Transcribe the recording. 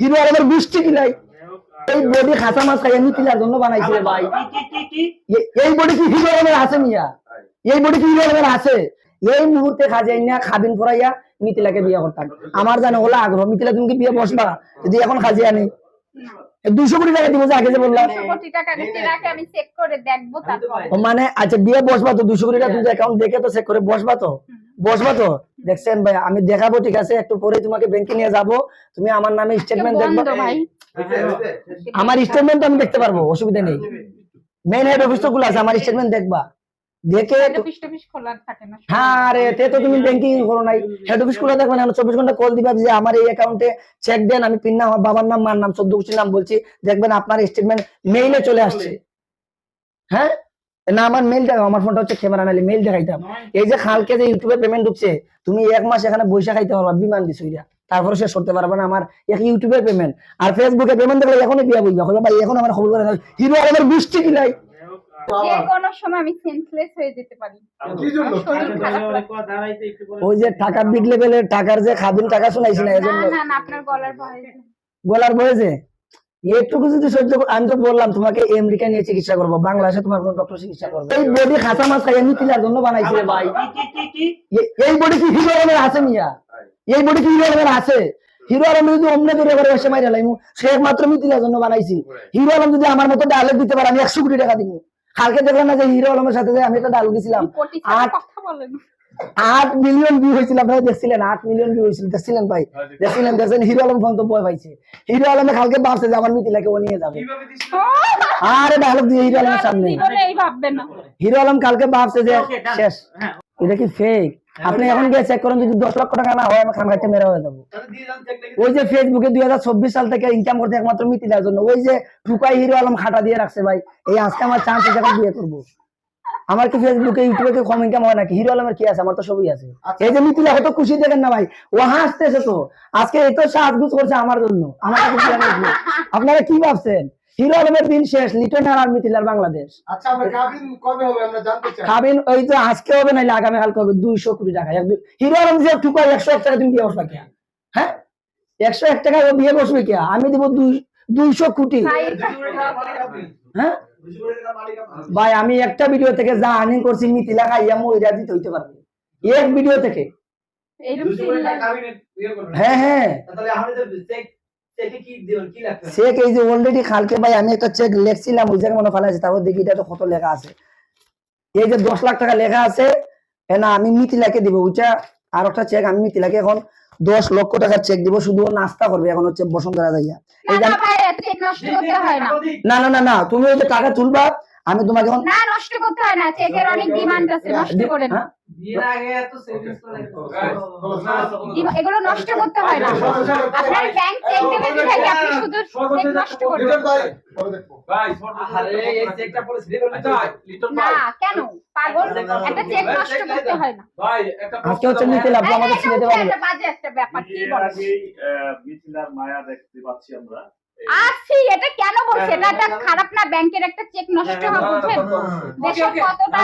Hero আলমের গোষ্ঠী কিলাই এই বডি খাসা মাছ খাই জন্য বানাইছে ভাই। কি কি কি এ- এই বডি কি হিরো আলমের আছে মিয়া? এই বডি কি হিরো আলমের আছে? এই মুহূর্তে খাজাই না খাবিন পড়াইয়া মিথিলাকে বিয়ে করতাম। আমার জানে হলো আগ্রহ। মিথিলা তুমি কি বিয়ে বসবা? যদি এখন খাজিয়া নেই দুশো কোটি টাকা দিব যে আগে যে বললাম। দুশো কোটি টাকা নিতে রাখে আমি চেক করে দেখব তারপর। ও মানে আচ্ছা বিয়ে বসবা তো দুশো কোটি টাকা তুমি অ্যাকাউন্ট দেখে তো চেক করে বসবা তো? বসবা তো? দেখছেন ভাই আমি দেখাবো ঠিক আছে? একটু পরে তোমাকে ব্যাংকে নিয়ে যাব। তুমি আমার নামে স্টেটমেন্ট দেখবা? আমার স্টেটমেন্ট আমি দেখতে পারব অসুবিধা নেই। মেইন হেড অফিস তো গুলো আছে আমার স্টেটমেন্ট দেখবা। দেখে হ্যাঁ রে তে তো তুমি ব্যাংকিং করো নাই। হেড অফিস খুলে না চব্বিশ ঘণ্টা কল দিবা যে আমার এই অ্যাকাউন্টে চেক দেন আমি পিন নাম বাবার নাম মার নাম চোদ্দ নাম বলছি। দেখবেন আপনার স্টেটমেন্ট মেইলে চলে আসছে। হ্যাঁ? না আমার মেইল দেখাও আমার ফোনটা হচ্ছে ক্যামেরা নালি মেইল দেখাইতাম। এই যে খালকে যে ইউটিউবে পেমেন্ট ঢুকছে তুমি এক মাস এখানে বৈশা খাইতে পারবা বিমান দিছো ইরা তারপরে শেষ করতে পারবে না আমার এক ইউটিউবের পেমেন্ট আর ফেসবুকে পেমেন্ট দেখলে এখনই বিয়া বলবা কইবা ভাই এখন আমার খবর করে হিরো হয়ে কি? আমার শরীর খারাপ লাগে। ওই যে টাকা বিগ লেভেলের টাকার যে খাদিন টাকা শুনাইছি না গলার ভয় একটুকু যদি সহ্য কর- আমি তো বললাম তোমাকে আমেরিকা নিয়ে চিকিৎসা করব। বাংলাদেশে তোমার কোনো ডক্টর চিকিৎসা করবে এই বডি খাসা মাছ খাই মিথিলার জন্য বানাইছে ভাই। কি কি কি এ- এই বডি কি হিরো আলমের আছে মিয়া? এই বডি কি হিরো আলমের আছে হিরো আলম যদি অন্য করে করে এসে মাইরা লাইমু সে একমাত্র মিথিলার জন্য বানাইছি। হিরো আলম যদি আমার মতো ডায়লগ দিতে পারে আমি একশো কোটি টাকা দিব কালকে দেখলাম না যে হিরো আলমের সাথে আমি একটা ডায়লগ দিছিলাম। আট- কথা বলেন। আট মিলিয়ন ভিউ হয়েছিল আপনারা দেখছিলেন আট মিলিয়ন ভিউ হয়েছিল দেখছিলেন ভাই? দেখছিলেন দেখছেন হিরো আলম ফোন তো ভয় পাইছে। হিরো আলমে কালকে ভাবছে যে আমার মিথিলাকে ও নিয়ে যাবে। আরে ডায়লগ দিয়ে হিরো আলমের সামনে। জীবনে এই ভাববেন না? হিরো আলম কালকে ভাবছে যে শেষ। হ্যাঁ। এটা কি ফেক আপনি এখন গিয়ে চেক করেন যদি দশ লক্ষ টাকা না হয় আমি খান খাইতে মেরা হয়ে যাব। ওই যে ফেসবুকে দুই হাজার চব্বিশ সাল থেকে ইনকাম করতে একমাত্র মিথিলার জন্য। ওই যে টুকাই হিরো আলম খাটা দিয়ে রাখছে ভাই। এই আজকে আমার চান্স এখন বিয়ে করব। আমার কি ফেসবুকে ইউটিউবে কি কম ইনকাম হয় নাকি? হিরো আলমের কি আছে? আমার তো সবই আছে। এই যে মিথিলা কত খুশি দেখেন না ভাই। ও হাসতেছে তো। আজকে এত সাজগুজ করছে আমার জন্য। আমার কাছে কি জানেন আপনারা কি ভাবছেন? হিরো আলমের দিন শেষ লিটন আর মিথিলার বাংলাদেশ। আচ্ছা আমরা কাবিন কবে হবে আমরা জানতে চাই। খাবেন ওই যে আজকে হবে নাইলে আগামী কালকে হবে দুইশো কোটি টাকা। হিরো আলম যে একশো এক টাকা তুমি বিয়ে বসবা কে? হ্যাঁ? একশো এক টাকা ও বিয়ে বসবে কে? আমি দিব দুই দুইশো কোটি। হ্যাঁ? ভাই আমি একটা ভিডিও থেকে যা আর্নিং করছি মিথিলা খাইয়া মহিলা দিতে হইতে পারবে। এক ভিডিও থেকে। হ্যাঁ হ্যাঁ। চেক চেকে কি দিবেন কি লাগবে? চেক এই যে অলরেডি খালকে ভাই আমি একটা চেক লেখছিলাম ওই জায়গায় মনে ফেলা আছে তারপর দেখি এটা তো কত লেখা আছে। এই যে দশ লাখ টাকা লেখা আছে এ না আমি মিথিলাকে দিব ওইটা আর একটা চেক আমি মিথিলাকে এখন দশ লক্ষ টাকার চেক দিব শুধু নাস্তা করবে এখন হচ্ছে বসন্ত যাইয়া। না না না। না তুমি ওই যে টাকা তুলবা আমি তোমাকে না নষ্ট করতে হয় না চেকের অনেক ডিমান্ড আছে নষ্ট করে না। হ্যাঁ? আগে এত সেভিংস করে ডিমা- এগুলো নষ্ট করতে হয় না। আপনার ব্যাংক চেক দেবে বিধায় আপনি শুধু চেক নষ্ট করবেন ভাই আরে এই চেকটা পরে সিলেক্ট করতে না কেন? পাগল? একটা চেক নষ্ট করতে হয় না। আজকে হচ্ছে আপু আমাদের ছেড়ে দেওয়া বাজে একটা ব্যাপার কি বলেন মিথিলার মায়া দেখতে পাচ্ছি আমরা। আছি এটা কেন বলছে এটা একটা খারাপ না ব্যাংকের একটা চেক নষ্ট হওয়া বুঝছেন দেশের কতটা।